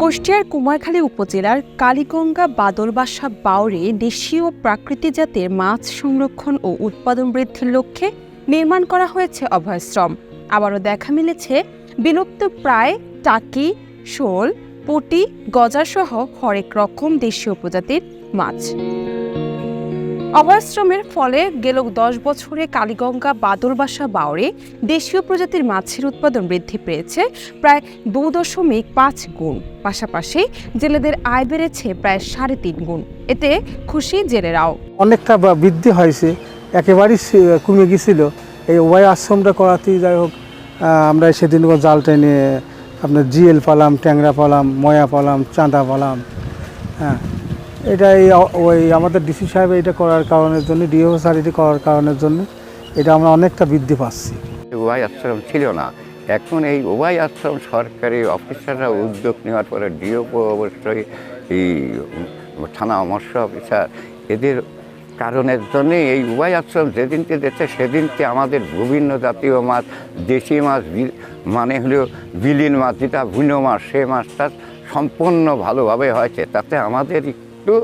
কুষ্টিয়ার কুমারখালী উপজেলার কালীগঙ্গা বাদলবাসা বাউরে দেশীয় প্রাকৃতি জাতের মাছ সংরক্ষণ ও উৎপাদন বৃদ্ধির লক্ষ্যে নির্মাণ করা হয়েছে অভয়শ্রম আবারও দেখা মিলেছে বিলুপ্ত প্রায় টাকি, শোল, পুটি, গজাসহ হরেক রকম দেশীয় প্রজাতির মাছ। অভয়াশ্রমের ফলে গেল দশ বছরে কালীগঙ্গা, বাদলবাসা বাউরে দেশীয় প্রজাতির মাছের উৎপাদন বৃদ্ধি পেয়েছে প্রায় দু দশমিক পাঁচ গুণ। পাশাপাশি জেলেদের আয় বেড়েছে প্রায় সাড়ে তিন গুণ। এতে খুশি জেলেরাও। অনেকটা বৃদ্ধি হয়েছে, একেবারেই কমে গেছিল। এই ওয়াই আশ্রমটা করাতেই যাই হোক আমরা সেদিন জাল টেনে, আপনার জিএল পালাম, ট্যাংরা পালাম, ময়া পালাম, চাঁদা পালাম হ্যাঁ। এটা এই ওই আমাদের ডিসি সাহেব এটা করার কারণের জন্য, ডিও স্যার এটি করার কারণের জন্য, এটা আমরা অনেকটা বৃদ্ধি পাচ্ছি। উভয় আশ্রম ছিল না। এখন এই উভয় আশ্রম সরকারি অফিসাররা উদ্যোগ নেওয়ার পরে ডিওপো অবশ্যই এই থানা মৎস্য অফিসার, এদের কারণের জন্যে এই উভয় আশ্রম যেদিনকে দিচ্ছে সেদিনকে আমাদের বিভিন্ন জাতীয় মাছ, দেশি মাছ মানে হলো বিলীন মাছ যেটা ভুনো মাছ, সে মাছটা সম্পূর্ণ ভালোভাবে হয়েছে। তাতে আমাদের একটু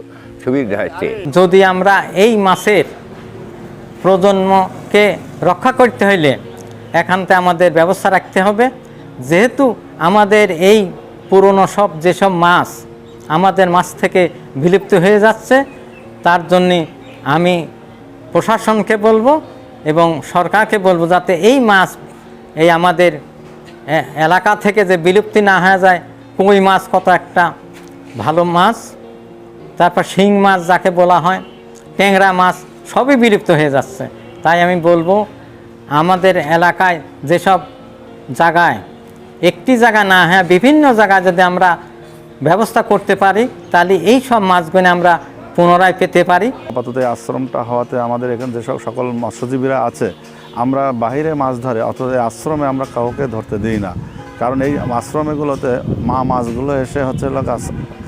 সুবিধা হয়েছে যদি আমরা এই মাছের প্রজন্মকে রক্ষা করতে হইলে এখানতে আমাদের ব্যবস্থা রাখতে হবে। যেহেতু আমাদের এই পুরনো সব যেসব মাছ আমাদের মাছ থেকে বিলুপ্ত হয়ে যাচ্ছে, তার জন্যে আমি প্রশাসনকে বলব এবং সরকারকে বলব যাতে এই মাছ, এই আমাদের এলাকা থেকে যে বিলুপ্তি না হয়ে যায়, কই মাছ কত একটা ভালো মাছ। তারপর শিং মাছ যাকে বলা হয়, ট্যাংরা মাছ, সবই বিলুপ্ত হয়ে যাচ্ছে। তাই আমি বলব, আমাদের এলাকায় যেসব জায়গায়, একটি জায়গা না হ্যাঁ বিভিন্ন জায়গায় যদি আমরা ব্যবস্থা করতে পারি, তাহলে এই সব মাছগুলো আমরা পুনরায় পেতে পারি। আপাতত আশ্রমটা হওয়াতে আমাদের এখানে যেসব সকল মৎস্যজীবীরা আছে, আমরা বাইরে মাছ ধরে অথচ আশ্রমে আমরা কাউকে ধরতে দিই না। কারণ এই আশ্রমেগুলোতে মা মাছগুলো এসে হচ্ছে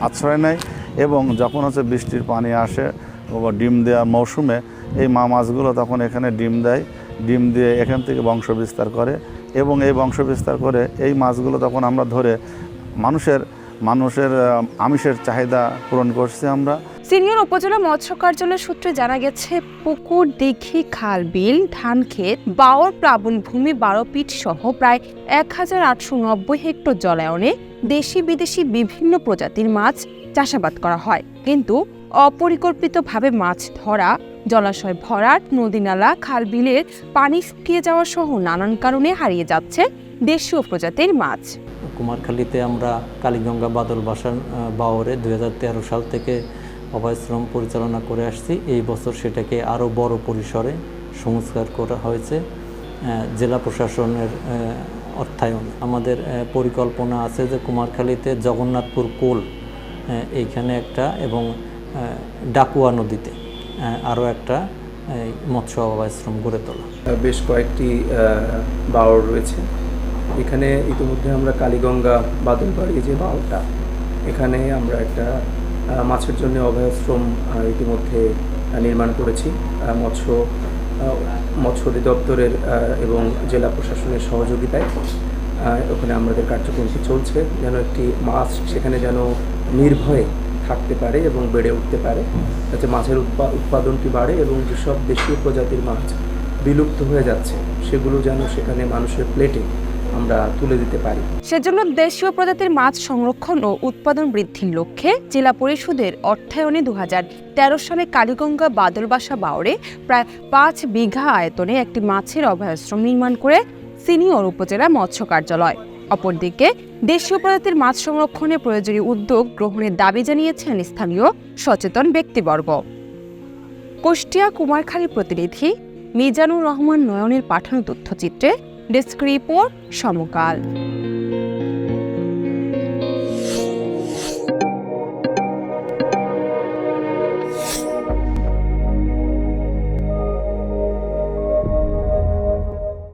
আশ্রয় নেয়। এবং যখন হচ্ছে বৃষ্টির পানি আসে বা ডিম দেওয়ার মৌসুমে, এই মা মাছগুলো তখন এখানে ডিম দেয়। ডিম দিয়ে এখান থেকে বংশ বিস্তার করে এবং এই বংশ বিস্তার করে এই মাছগুলো তখন আমরা ধরে মানুষের মানুষের আমিষের চাহিদা পূরণ করছি আমরা। সিনিয়র উপজেলা মৎস্য কার্যালয় সূত্রে জানা গেছে, পুকুর, দিঘি, খাল, বিল, ধান ক্ষেত, বাওর, প্লাবন ভূমি, বারো সহ প্রায় এক হাজার আটশো নব্বই হেক্টর জলায়নে দেশি বিদেশি বিভিন্ন প্রজাতির মাছ চাষাবাদ করা হয়। কিন্তু অপরিকল্পিতভাবে মাছ ধরা, জলাশয় ভরাট নদীনালা খাল বিলের পানি শুকিয়ে যাওয়া সহ নানান কারণে হারিয়ে যাচ্ছে দেশীয় প্রজাতির মাছ। কুমারখালীতে আমরা কালীগঙ্গা বাদল বাসার বাওরে দুই হাজার তেরো সাল থেকে অভয়াশ্রম পরিচালনা করে আসছি। এই বছর সেটাকে আরও বড় পরিসরে সংস্কার করা হয়েছে জেলা প্রশাসনের অর্থায়ন। আমাদের পরিকল্পনা আছে যে কুমারখালীতে জগন্নাথপুর কোল এইখানে একটা এবং ডাকুয়া নদীতে আরও একটা মৎস্য অভয়াশ্রম গড়ে তোলা। বেশ কয়েকটি বাওর রয়েছে। এখানে ইতিমধ্যে আমরা কালীগঙ্গা বাদলবাড়ি যে বাওরটা এখানে আমরা একটা মাছের জন্য অভয়াশ্রম ইতিমধ্যে নির্মাণ করেছি। মৎস্য মৎস্য অধিদপ্তরের এবং জেলা প্রশাসনের সহযোগিতায় ওখানে আমাদের কার্যক্রমটি চলছে। যেন একটি মাছ সেখানে যেন নির্ভয়ে থাকতে পারে এবং বেড়ে উঠতে পারে, যাতে মাছের উৎপা- উৎপাদনটি বাড়ে এবং যেসব দেশীয় প্রজাতির মাছ বিলুপ্ত হয়ে যাচ্ছে, সেগুলো যেন সেখানে মানুষের প্লেটে আমরা তুলে দিতে পারি। সেজন্য দেশীয় প্রজাতির মাছ সংরক্ষণ ও উৎপাদন বৃদ্ধির লক্ষ্যে জেলা পরিষদের অর্থায়নে দুহাজার তেরো সালে কালীগঙ্গা বাদলবাসা বাওরে প্রায় পাঁচ বিঘা আয়তনে একটি মাছের অভয়াশ্রম নির্মাণ করে সিনিয়র উপজেলা মৎস্য কার্যালয়। অপরদিকে দেশীয় প্রজাতির মাছ সংরক্ষণে প্রয়োজনীয় উদ্যোগ গ্রহণের দাবি জানিয়েছেন স্থানীয় সচেতন ব্যক্তিবর্গ। কুষ্টিয়া কুমারখালী প্রতিনিধি মিজানুর রহমান নয়নের পাঠানো তথ্যচিত্রে ডেস্ক রিপোর্ট সমকাল।